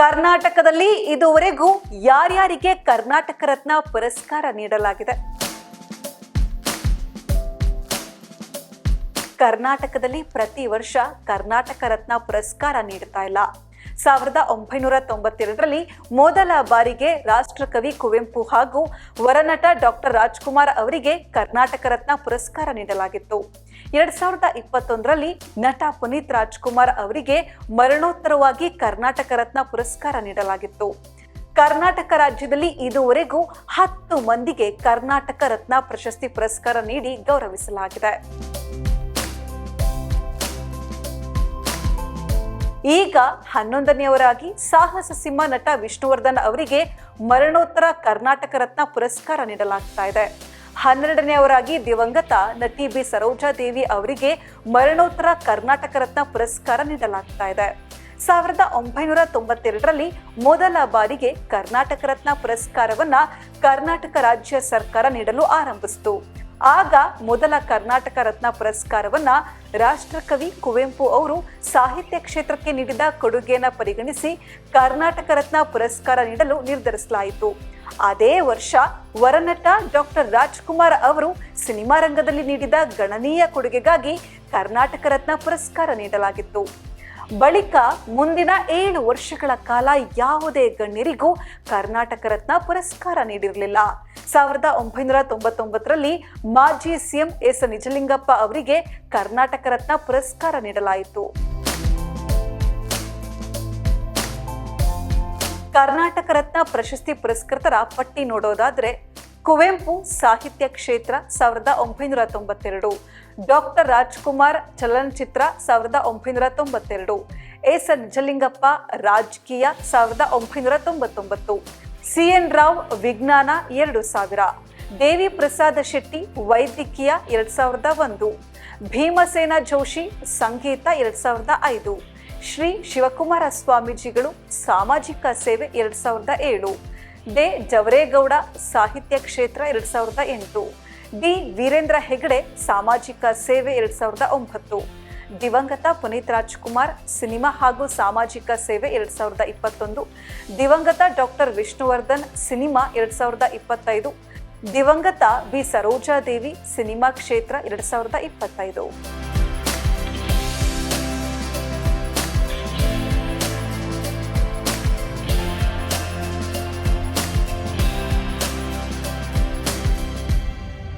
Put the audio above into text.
ಕರ್ನಾಟಕದಲ್ಲಿ ಇದುವರೆಗೂ ಯಾರ್ಯಾರಿಗೆ ಕರ್ನಾಟಕ ರತ್ನ ಪುರಸ್ಕಾರ ನೀಡಲಾಗಿದೆ? ಕರ್ನಾಟಕದಲ್ಲಿ ಪ್ರತಿ ವರ್ಷ ಕರ್ನಾಟಕ ರತ್ನ ಪುರಸ್ಕಾರ ನೀಡ್ತಾ ಇಲ್ಲ. ಸಾವಿರದ ಒಂಬೈನೂರ ತೊಂಬತ್ತೆರಡರಲ್ಲಿ ಮೊದಲ ಬಾರಿಗೆ ರಾಷ್ಟ್ರಕವಿ ಕುವೆಂಪು ಹಾಗೂ ವರನಟ ಡಾಕ್ಟರ್ ರಾಜ್ಕುಮಾರ್ ಅವರಿಗೆ ಕರ್ನಾಟಕ ರತ್ನ ಪುರಸ್ಕಾರ ನೀಡಲಾಗಿತ್ತು. ಎರಡ್ ಸಾವಿರದ ಇಪ್ಪತ್ತೊಂದರಲ್ಲಿ ನಟ ಪುನೀತ್ ರಾಜ್ಕುಮಾರ್ ಅವರಿಗೆ ಮರಣೋತ್ತರವಾಗಿ ಕರ್ನಾಟಕ ರತ್ನ ಪುರಸ್ಕಾರ ನೀಡಲಾಗಿತ್ತು. ಕರ್ನಾಟಕ ರಾಜ್ಯದಲ್ಲಿ ಇದುವರೆಗೂ ಹತ್ತು ಮಂದಿಗೆ ಕರ್ನಾಟಕ ರತ್ನ ಪ್ರಶಸ್ತಿ ಪುರಸ್ಕಾರ ನೀಡಿ ಗೌರವಿಸಲಾಗಿದೆ. ಈಗ ಹನ್ನೊಂದನೆಯವರಾಗಿ ಸಾಹಸ ಸಿಂಹ ನಟ ವಿಷ್ಣುವರ್ಧನ್ ಅವರಿಗೆ ಮರಣೋತ್ತರ ಕರ್ನಾಟಕ ರತ್ನ ಪುರಸ್ಕಾರ ನೀಡಲಾಗ್ತಾ ಇದೆ. ಹನ್ನೆರಡನೆಯವರಾಗಿ ದಿವಂಗತ ನಟಿ ಬಿ ಸರೋಜಾದೇವಿ ಅವರಿಗೆ ಮರಣೋತ್ತರ ಕರ್ನಾಟಕ ರತ್ನ ಪುರಸ್ಕಾರ ನೀಡಲಾಗ್ತಾ ಇದೆ. ಸಾವಿರದ ಒಂಬೈನೂರ ತೊಂಬತ್ತೆರಡರಲ್ಲಿ ಮೊದಲ ಬಾರಿಗೆ ಕರ್ನಾಟಕ ರತ್ನ ಪುರಸ್ಕಾರವನ್ನ ಕರ್ನಾಟಕ ರಾಜ್ಯ ಸರ್ಕಾರ ನೀಡಲು ಆರಂಭಿಸಿತು. ಆಗ ಮೊದಲ ಕರ್ನಾಟಕ ರತ್ನ ಪುರಸ್ಕಾರವನ್ನ ರಾಷ್ಟ್ರಕವಿ ಕುವೆಂಪು ಅವರು ಸಾಹಿತ್ಯ ಕ್ಷೇತ್ರಕ್ಕೆ ನೀಡಿದ ಕೊಡುಗೆಯನ್ನ ಪರಿಗಣಿಸಿ ಕರ್ನಾಟಕ ರತ್ನ ಪುರಸ್ಕಾರ ನೀಡಲು ನಿರ್ಧರಿಸಲಾಯಿತು. ಅದೇ ವರ್ಷ ವರನಟ ಡಾಕ್ಟರ್ ರಾಜ್ಕುಮಾರ್ ಅವರು ಸಿನಿಮಾ ರಂಗದಲ್ಲಿ ನೀಡಿದ ಗಣನೀಯ ಕೊಡುಗೆಗಾಗಿ ಕರ್ನಾಟಕ ರತ್ನ ಪುರಸ್ಕಾರ ನೀಡಲಾಗಿತ್ತು. ಬಳಿಕ ಮುಂದಿನ ಏಳು ವರ್ಷಗಳ ಕಾಲ ಯಾವುದೇ ಗಣ್ಯರಿಗೂ ಕರ್ನಾಟಕ ರತ್ನ ಪುರಸ್ಕಾರ ನೀಡಿರಲಿಲ್ಲ. ಸಾವಿರದ ಒಂಬೈನೂರ ತೊಂಬತ್ತೊಂಬತ್ತರಲ್ಲಿ ಮಾಜಿ ಸಿಎಂ ಎಸ್ ನಿಜಲಿಂಗಪ್ಪ ಅವರಿಗೆ ಕರ್ನಾಟಕ ರತ್ನ ಪುರಸ್ಕಾರ ನೀಡಲಾಯಿತು. ಕರ್ನಾಟಕ ರತ್ನ ಪ್ರಶಸ್ತಿ ಪುರಸ್ಕೃತರ ಪಟ್ಟಿ ನೋಡೋದಾದ್ರೆ ಕುವೆಂಪು ಸಾಹಿತ್ಯ ಕ್ಷೇತ್ರ ಸಾವಿರದ ಒಂಬೈನೂರ ತೊಂಬತ್ತೆರಡು. ಡಾಕ್ಟರ್ ರಾಜ್ಕುಮಾರ್ ಚಲನಚಿತ್ರ ಸಾವಿರದ ಒಂಬೈನೂರ ತೊಂಬತ್ತೆರಡು. ಎಸ್ ನಿಜಲಿಂಗಪ್ಪ ರಾಜಕೀಯ ಸಾವಿರದ ಒಂಬೈನೂರ ತೊಂಬತ್ತೊಂಬತ್ತು. ಸಿ ಎನ್ ರಾವ್ ವಿಜ್ಞಾನ ಎರಡು ಸಾವಿರ. ದೇವಿ ಪ್ರಸಾದ ಶೆಟ್ಟಿ ವೈದ್ಯಕೀಯ ಎರಡು ಸಾವಿರದ ಒಂದು. ಭೀಮಸೇನ ಜೋಶಿ ಸಂಗೀತ ಎರಡು ಸಾವಿರದ ಐದು. ಶ್ರೀ ಶಿವಕುಮಾರ ಸ್ವಾಮೀಜಿಗಳು ಸಾಮಾಜಿಕ ಸೇವೆ ಎರಡು ಸಾವಿರದ ಏಳು. ಡೆ ಜವರೇಗೌಡ ಸಾಹಿತ್ಯ ಕ್ಷೇತ್ರ ಎರಡು ಸಾವಿರದ ಎಂಟು. ಡಿ ವೀರೇಂದ್ರ ಹೆಗಡೆ ಸಾಮಾಜಿಕ ಸೇವೆ ಎರಡ್ ಸಾವಿರದ ಒಂಬತ್ತು. ದಿವಂಗತ ಪುನೀತ್ ರಾಜ್ಕುಮಾರ್ ಸಿನಿಮಾ ಹಾಗೂ ಸಾಮಾಜಿಕ ಸೇವೆ ಎರಡ್ ಸಾವಿರದ ಇಪ್ಪತ್ತೊಂದು. ದಿವಂಗತ ಡಾಕ್ಟರ್ ವಿಷ್ಣುವರ್ಧನ್ ಸಿನಿಮಾ ಎರಡ್ ಸಾವಿರದ ಇಪ್ಪತ್ತೈದು. ದಿವಂಗತ ಬಿ ಸರೋಜಾದೇವಿ ಸಿನಿಮಾ ಕ್ಷೇತ್ರ ಎರಡ್ ಸಾವಿರದ ಇಪ್ಪತ್ತೈದು.